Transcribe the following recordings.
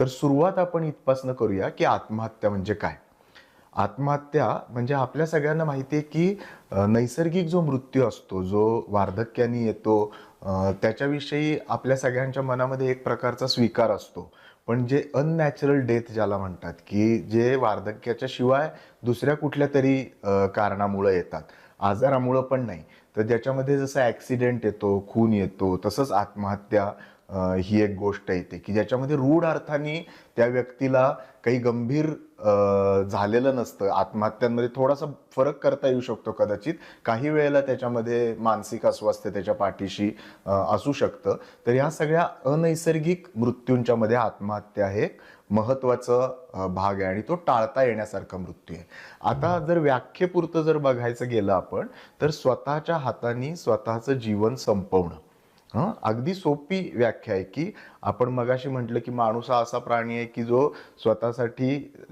तर सुरुवात आपण इथपासनं करूया की आत्महत्या म्हणजे काय? आत्महत्या म्हणजे आपल्या सगळ्यांना माहिती आहे की नैसर्गिक जो मृत्यू असतो जो वार्धक्याने येतो त्याच्याविषयी आपल्या सगळ्यांच्या मनामध्ये एक प्रकारचा स्वीकार असतो. पण जे अननॅचरल डेथ ज्याला म्हणतात की जे वार्धक्याच्या शिवाय दुसऱ्या कुठल्या तरी कारणामुळे कारणामुळं येतात. आजारामुळं पण नाही. तर ज्याच्यामध्ये जसं ॲक्सिडेंट येतो खून येतो तसंच आत्महत्या ही एक गोष्ट येते की ज्याच्यामध्ये रूढ अर्थाने त्या व्यक्तीला काही गंभीर झालेलं नसतं. आत्महत्यांमध्ये थोडासा फरक करता येऊ शकतो कदाचित. काही वेळेला त्याच्यामध्ये मानसिक अस्वास्थ्य त्याच्या पाठीशी असू शकतं. तर ह्या सगळ्या अनैसर्गिक मृत्यूंच्या मध्ये आत्महत्या हे एक भाग आहे आणि तो टाळता येण्यासारखा मृत्यू आहे. आता जर व्याख्येपुरतं जर बघायचं गेलं आपण तर स्वतःच्या हाताने स्वतःचं जीवन संपवणं. हं? अगदी सोपी व्याख्या आहे की आपण मगाशी म्हटलं की माणूस हा असा प्राणी आहे की जो स्वतःसाठी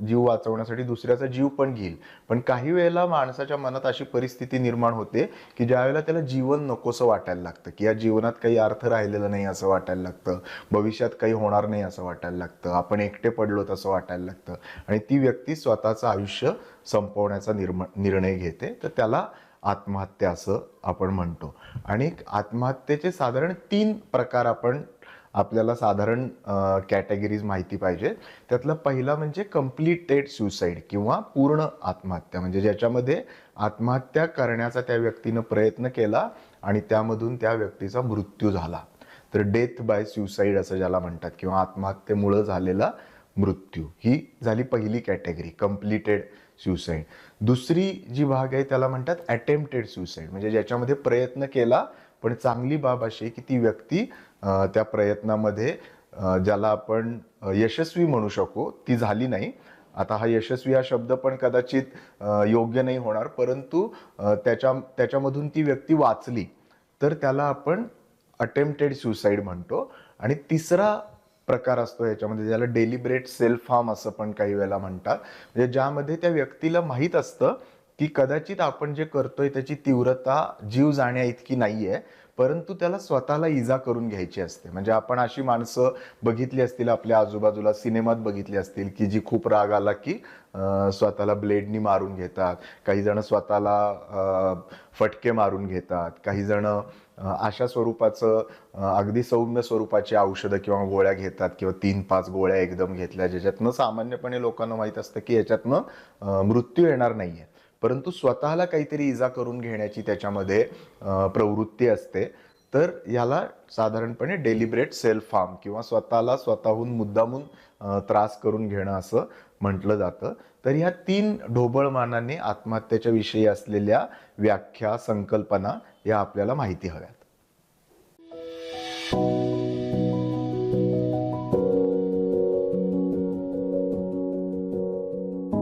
जीव वाचवण्यासाठी दुसऱ्याचा जीव पण घेईल. पण काही वेळेला माणसाच्या मनात अशी परिस्थिती निर्माण होते की ज्या वेळेला त्याला जीवन नकोसं वाटायला लागतं की या जीवनात काही अर्थ राहिलेला नाही असं वाटायला लागतं भविष्यात काही होणार नाही असं वाटायला लागतं आपण एकटे पडलो तसं वाटायला लागतं आणि ती व्यक्ती स्वतःचं आयुष्य संपवण्याचा निर्म निर्णय घेते तर त्याला आत्महत्या असं आपण म्हणतो. आणि आत्महत्येचे साधारण तीन प्रकार आपण आपल्याला साधारण कॅटेगरीज माहिती पाहिजे. त्यातला पहिला म्हणजे कम्प्लिटेड सुसाईड किंवा पूर्ण आत्महत्या. म्हणजे ज्याच्यामध्ये आत्महत्या करण्याचा त्या व्यक्तीनं प्रयत्न केला आणि त्यामधून त्या व्यक्तीचा मृत्यू झाला. तर डेथ बाय सुसाईड असं ज्याला म्हणतात किंवा आत्महत्येमुळं झालेला मृत्यू. ही झाली पहिली कॅटेगरी कम्प्लिटेड सुसाईड दुसरी जी भाग आहे त्याला म्हणतात अटेम्प्टेड सुसाईड म्हणजे ज्याच्यामध्ये प्रयत्न केला पण चांगली बाब अशी आहे की ती व्यक्ती त्या प्रयत्नामध्ये ज्याला आपण यशस्वी म्हणू शकू ती झाली नाही. आता हा यशस्वी हा शब्द पण कदाचित योग्य नाही होणार परंतु त्याच्या त्याच्यामधून ती व्यक्ती वाचली. तर त्याला आपण अटेम्प्टेड सुसाईड म्हणतो. आणि तिसरा प्रकार असतो याच्यामध्ये ज्याला डेलिब्रेट सेल्फ हार्म असं पण काही वेळेला म्हणतात. म्हणजे ज्यामध्ये त्या व्यक्तीला माहीत असतं की कदाचित आपण जे करतोय त्याची तीव्रता जीव जाण्या इतकी आहे परंतु त्याला स्वतःला इजा करून घ्यायची असते. म्हणजे आपण अशी माणसं बघितली असतील आपल्या आजूबाजूला सिनेमात बघितली असतील की जी खूप राग आला की स्वतःला ब्लेडनी मारून घेतात काही जण स्वतःला फटके मारून घेतात काही जण अशा स्वरूपाचं अगदी सौम्य स्वरूपाची औषधं किंवा गोळ्या घेतात किंवा तीन पाच गोळ्या एकदम घेतल्या ज्याच्यातनं सामान्यपणे लोकांना माहीत असतं की याच्यातनं मृत्यू येणार नाही आहे परंतु स्वतःला काहीतरी इजा करून घेण्याची त्याच्यामध्ये प्रवृत्ती असते. तर याला साधारणपणे डेलिब्रेट सेल्फ हार्म किंवा स्वतःला स्वतःहून मुद्दामून त्रास करून घेणं असं म्हटलं जातं. तर ह्या तीन ढोबळमानाने आत्महत्येच्या विषयी असलेल्या व्याख्या संकल्पना या आपल्याला माहिती हव्यात.